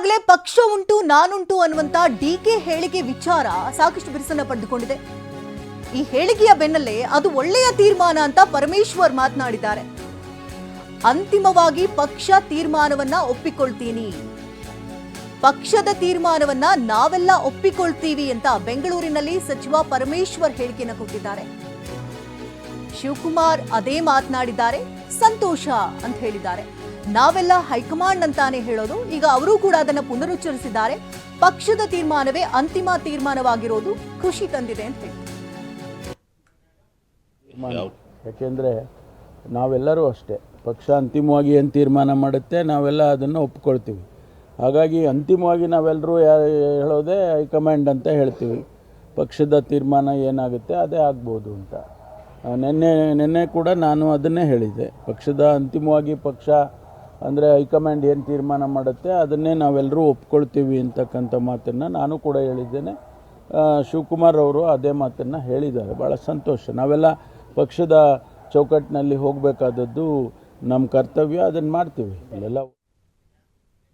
ಈಗಾಗಲೇ ಪಕ್ಷ ಉಂಟು, ನಾನುಂಟು ಅನ್ನುವಂತ ಡಿಕೆ ಹೇಳಿಕೆ ವಿಚಾರ ಸಾಕಷ್ಟು ಬಿರುಸನ್ನ ಪಡೆದುಕೊಂಡಿದೆ. ಈ ಹೇಳಿಕೆಯ ಬೆನ್ನಲ್ಲೇ ಅದು ಒಳ್ಳೆಯ ತೀರ್ಮಾನ ಅಂತ ಪರಮೇಶ್ವರ್ ಮಾತನಾಡಿದ್ದಾರೆ. ಅಂತಿಮವಾಗಿ ಪಕ್ಷ ತೀರ್ಮಾನವನ್ನ ಒಪ್ಪಿಕೊಳ್ತೀನಿ. ಪಕ್ಷದ ತೀರ್ಮಾನವನ್ನ ನಾವೆಲ್ಲ ಒಪ್ಪಿಕೊಳ್ತೀವಿ ಅಂತ ಬೆಂಗಳೂರಿನಲ್ಲಿ ಸಚಿವ ಪರಮೇಶ್ವರ್ ಹೇಳಿಕೆಯನ್ನು ಕೊಟ್ಟಿದ್ದಾರೆ. ಶಿವಕುಮಾರ್ ಅದೇ ಮಾತನಾಡಿದ್ದಾರೆ, ಸಂತೋಷ ಅಂತ ಹೇಳಿದ್ದಾರೆ. ನಾವೆಲ್ಲ ಹೈಕಮಾಂಡ್ ಅಂತಾನೆ ಹೇಳೋದು. ಈಗ ಅವರು ಕೂಡ ಅದನ್ನ ಪುನರುಚ್ಚರಿಸಿದ್ದಾರೆ. ಪಕ್ಷದ ತೀರ್ಮಾನವೇ ಅಂತಿಮ ತೀರ್ಮಾನವಾಗಿರೋದು ಖುಷಿ ತಂದಿದೆ ಅಂತ ಹೇಳಿ ತೀರ್ಮಾನ. ಯಾಕೆಂದರೆ ನಾವೆಲ್ಲರೂ ಅಷ್ಟೇ. ಪಕ್ಷ ಅಂತಿಮವಾಗಿ ಏನು ತೀರ್ಮಾನ ಮಾಡುತ್ತೆ ನಾವೆಲ್ಲ ಅದನ್ನು ಒಪ್ಕೊಳ್ತೀವಿ. ಹಾಗಾಗಿ ಅಂತಿಮವಾಗಿ ನಾವೆಲ್ಲರೂ ಯಾ ಹೇಳೋದೇ ಹೈಕಮಾಂಡ್ ಅಂತ ಹೇಳ್ತೀವಿ. ಪಕ್ಷದ ತೀರ್ಮಾನ ಏನಾಗುತ್ತೆ ಅದೇ ಆಗ್ಬೋದು ಅಂತ. ನಿನ್ನೆ ನಿನ್ನೆ ಕೂಡ ನಾನು ಅದನ್ನೇ ಹೇಳಿದೆ. ಪಕ್ಷದ ಅಂತಿಮವಾಗಿ ಪಕ್ಷ ಅಂದರೆ ಹೈಕಮಾಂಡ್ ಏನು ತೀರ್ಮಾನ ಮಾಡುತ್ತೆ ಅದನ್ನೇ ನಾವೆಲ್ಲರೂ ಒಪ್ಕೊಳ್ತೀವಿ ಅಂತಕ್ಕಂಥ ಮಾತನ್ನು ನಾನು ಕೂಡ ಹೇಳಿದ್ದೇನೆ. ಶಿವಕುಮಾರ್ ಅವರು ಅದೇ ಮಾತನ್ನು ಹೇಳಿದ್ದಾರೆ. ಭಾಳ ಸಂತೋಷ. ನಾವೆಲ್ಲ ಪಕ್ಷದ ಚೌಕಟ್ಟಿನಲ್ಲಿ ಹೋಗಬೇಕಾದದ್ದು ನಮ್ಮ ಕರ್ತವ್ಯ ಅದನ್ನು ಮಾಡ್ತೀವಿ. ಇಲ್ಲೆಲ್ಲ